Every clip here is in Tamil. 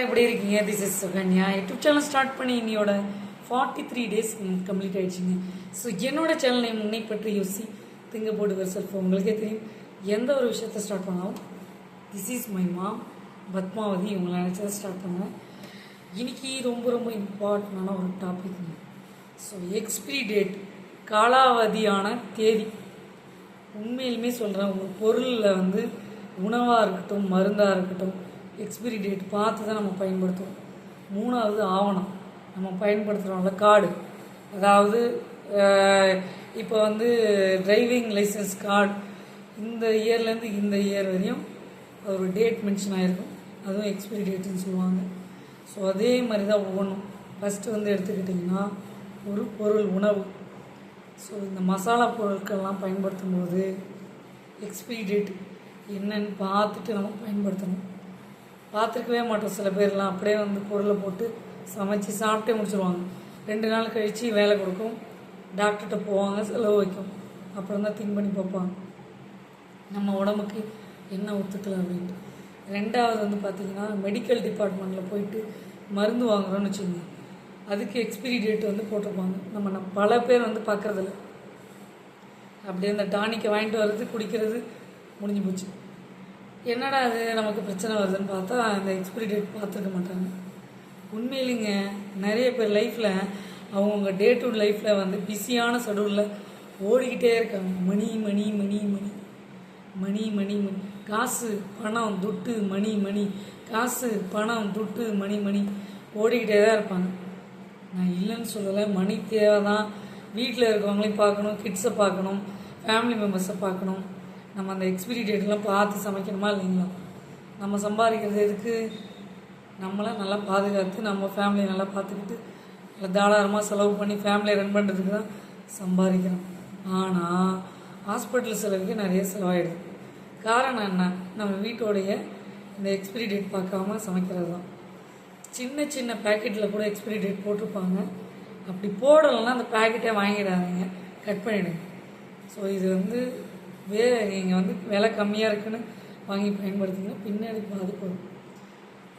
எப்படி இருக்கீங்க? This is Sukanya. YouTube channel start பண்ணி இன்னையோட ஃபார்ட்டி த்ரீ டேஸ் கம்ப்ளீட் ஆயிடுச்சுங்க. ஸோ என்னோட சேனல் நேம் உன்னை பற்றி யோசி. திங்க போட்டு வர செல்ஃப் உங்களுக்கே தெரியும். எந்த ஒரு விஷயத்த ஸ்டார்ட் பண்ணாலும் this is my mom Padmavathi இவங்களை நினச்சதை ஸ்டார்ட் பண்ணுவேன். இன்னைக்கு ரொம்ப ரொம்ப இம்பார்ட்டண்டான ஒரு டாபிக்ங்க ஸோ எக்ஸ்பிரி டேட் காலாவதியான தேதி. உண்மையிலுமே சொல்கிறேன் ஒரு பொருளில் வந்து உணவாக இருக்கட்டும் மருந்தாக இருக்கட்டும் எக்ஸ்பிரி டேட் பார்த்து தான் நம்ம பயன்படுத்துவோம். மூணாவது ஆவணம். நம்ம பயன்படுத்துகிறோம்ல கார்டு. அதாவது இப்போ வந்து டிரைவிங் லைசன்ஸ் கார்டு இந்த இயர்லேருந்து இந்த இயர் வரையும் அது ஒரு டேட் மென்ஷன் ஆகிருக்கும் அதுவும் எக்ஸ்பிரி டேட்டுன்னு சொல்லுவாங்க. ஸோ அதே மாதிரி தான் ஒவ்வொன்றும். ஃபஸ்ட்டு வந்து எடுத்துக்கிட்டிங்கன்னா ஒரு பொருள் உணவு. ஸோ இந்த மசாலா பொருட்கள்லாம் பயன்படுத்தும் போது எக்ஸ்பிரி டேட் என்னன்னு பார்த்துட்டு நம்ம பயன்படுத்தணும். பார்த்துருக்கவே மாட்டோம் சில பேர்லாம். அப்படியே வந்து பொருளை போட்டு சமைச்சு சாப்பிட்டே முடிச்சிருவாங்க. ரெண்டு நாள் கழித்து வேலை கொடுக்கும். டாக்டர்கிட்ட போவாங்க செலவு வைக்கும். அப்புறம் தான் திங்க் பண்ணி பார்ப்பாங்க. நம்ம உடம்புக்கு என்ன ஒத்துக்கல அப்படின்ட்டு. ரெண்டாவது வந்து பார்த்திங்கன்னா மெடிக்கல் டிபார்ட்மெண்ட்டில் போயிட்டு மருந்து வாங்குறோம்னு வச்சுக்கோங்க. அதுக்கு எக்ஸ்பிரி டேட் வந்து போட்டிருப்பாங்க. நம்ம நம்ம பல பேர் வந்து பார்க்குறதில்ல. அப்படியே அந்த டானிக்கை வாங்கிட்டு வர்றது குடிக்கிறது முடிஞ்சு போச்சு. என்னடா அது நமக்கு பிரச்சனை வருதுன்னு பார்த்தா அந்த எக்ஸ்பிரி டேட் பார்த்துருக்க மாட்டாங்க. உண்மையிலேங்க நிறைய பேர் லைஃப்பில் அவங்கவுங்க டே டு லைஃப்பில் வந்து பிஸியான ஷெடியூலில் ஓடிக்கிட்டே இருக்காங்க. மணி மணி மணி மணி. மணி மணி மணி. காசு பணம் துட்டு மணி மணி. காசு பணம் துட்டு மணி மணி. ஓடிக்கிட்டே தான் இருப்பாங்க. நான் இல்லைன்னு சொல்லலை மணி தேவை தான் வீட்டில் இருக்கவங்களையும் பார்க்கணும் கிட்ஸை பார்க்கணும் ஃபேமிலி மெம்பர்ஸை பார்க்கணும். நம்ம அந்த எக்ஸ்பிரி டேட்லாம் பார்த்து சமைக்கணுமா இல்லைங்களா? நம்ம சம்பாதிக்கிறது எதுக்கு? நம்மளை நல்லா பாதுகாத்து நம்ம ஃபேமிலியை நல்லா பார்த்துக்கிட்டு நல்லா தாராளமாக செலவு பண்ணி ஃபேமிலியை ரன் பண்ணுறதுக்கு தான் சம்பாதிக்கிறோம். ஆனால் ஹாஸ்பிட்டல் செலவுக்கு நிறைய செலவாயிடுது. காரணம் என்ன? நம்ம வீட்டோடைய இந்த எக்ஸ்பிரி டேட் பார்க்காம சமைக்கிறது தான். சின்ன சின்ன பேக்கெட்டில் கூட எக்ஸ்பிரி டேட் போட்டிருப்பாங்க. அப்படி போடலைன்னா அந்த பேக்கெட்டே வாங்கிடாதீங்க. கட் பண்ணிவிடுங்க ஸோ இது வந்து வே நீங்கள் வந்து விலை கம்மியாக இருக்குன்னு வாங்கி பயன்படுத்திங்கன்னா பின்னாடி பாதிப்பு வரும்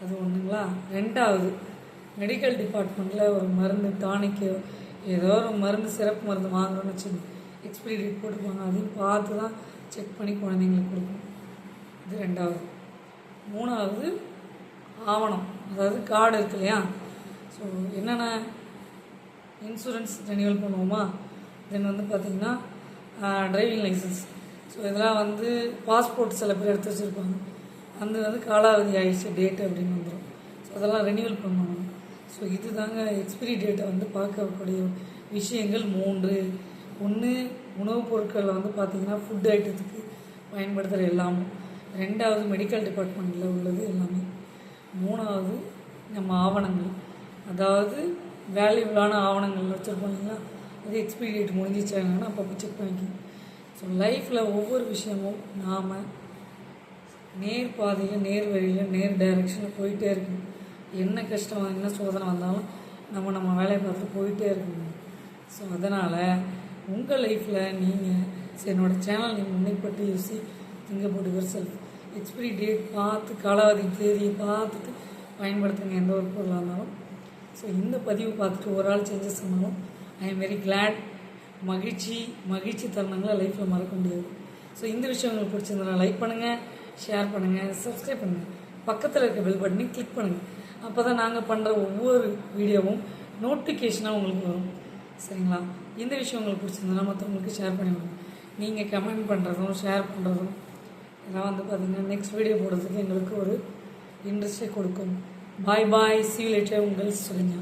அது ஒன்றுங்களா ரெண்டாவது மெடிக்கல் டிபார்ட்மெண்ட்டில் ஒரு மருந்து டானிக்கு ஏதோ ஒரு மருந்து சிறப்பு மருந்து வாங்குறோன்னு வச்சுக்கோங்க. எக்ஸ்பிரி டேட் போட்டுருப்பாங்க அதையும் பார்த்து தான் செக் பண்ணி குழந்தைங்களுக்கு கொடுக்கணும். இது ரெண்டாவது. மூணாவது ஆவணம். அதாவது கார்டு இருக்கு இல்லையா? ஸோ என்னென்ன இன்சூரன்ஸ் ரெனியூவல் பண்ணுவோமா? தென் வந்து பார்த்திங்கன்னா டிரைவிங் லைசன்ஸ் ஸோ இதெல்லாம் வந்து பாஸ்போர்ட் சில பேர் எடுத்து வச்சுருப்பாங்க. அந்த வந்து காலாவதி ஆயிடுச்சு டேட் அப்படின்னு வந்துடும் ஸோ அதெல்லாம் ரெனியூவல் பண்ணணும் ஸோ இது தாங்க எக்ஸ்பிரி டேட்டை வந்து பார்க்கக்கூடிய விஷயங்கள் மூன்று. ஒன்று உணவுப் பொருட்களில் வந்து பார்த்திங்கன்னா ஃபுட் ஐட்டத்துக்கு பயன்படுத்துகிற எல்லாமும். ரெண்டாவது மெடிக்கல் டிபார்ட்மெண்ட்டில் உள்ளது எல்லாமே. மூணாவது நம்ம ஆவணங்கள். அதாவது வேல்யூபிளான ஆவணங்கள் வச்சுருப்போம் இல்லைங்களா? அது எக்ஸ்பிரி டேட் முடிஞ்சிச்சாங்கன்னா அப்பப்போ செக் பண்ணிக்கணும். ஸோ லைஃப்பில் ஒவ்வொரு விஷயமும் நாம் நேர் பாதையில் நேர் வழியில் நேர் டைரெக்ஷனில் போயிட்டே இருக்கணும். என்ன கஷ்டம் என்ன சோதனை வந்தாலும் நம்ம நம்ம வேலையை பார்த்து போயிட்டே இருக்கணும். ஸோ அதனால் உங்கள் லைஃப்பில் நீங்கள் சரி என்னோடய சேனல் நீங்கள் முன்னைப்பட்டு யோசி திங்க போட்டு செல்ஃப் எக்ஸ்பிரி டேட் பார்த்து காலாவதி தேதியை பார்த்துட்டு பயன்படுத்துங்க. எந்த ஒரு பொருளாக இருந்தாலும். ஸோ இந்த பதிவு பார்த்துட்டு ஒரு ஆள் சேஞ்சஸ் பண்ணாலும் ஐ எம் வெரி கிளாட் மகிழ்ச்சி மகிழ்ச்சி தருணங்களை லைஃப்பில் மறக்க முடியாது. ஸோ இந்த விஷயம் உங்களுக்கு பிடிச்சிருந்தனா லைக் பண்ணுங்கள் ஷேர் பண்ணுங்கள் சப்ஸ்கிரைப் பண்ணுங்கள் பக்கத்தில் இருக்க பெல் பட்டனையும் கிளிக் பண்ணுங்கள் அப்போ தான் நாங்கள் பண்ணுற ஒவ்வொரு வீடியோவும் நோட்டிஃபிகேஷனாக உங்களுக்கு வரும். சரிங்களா? இந்த விஷயம் உங்களுக்கு பிடிச்சிருந்தனா மற்றவங்களுக்கு ஷேர் பண்ணிவிடுங்க நீங்கள் கமெண்ட் பண்ணுறதும் ஷேர் பண்ணுறதும் இதெல்லாம் வந்து பார்த்திங்கன்னா நெக்ஸ்ட் வீடியோ போடுறதுக்கு எங்களுக்கு ஒரு இன்ட்ரெஸ்டே கொடுக்கும். பாய் பாய் சீ லேட்டர் உங்கள் சுகன்யா.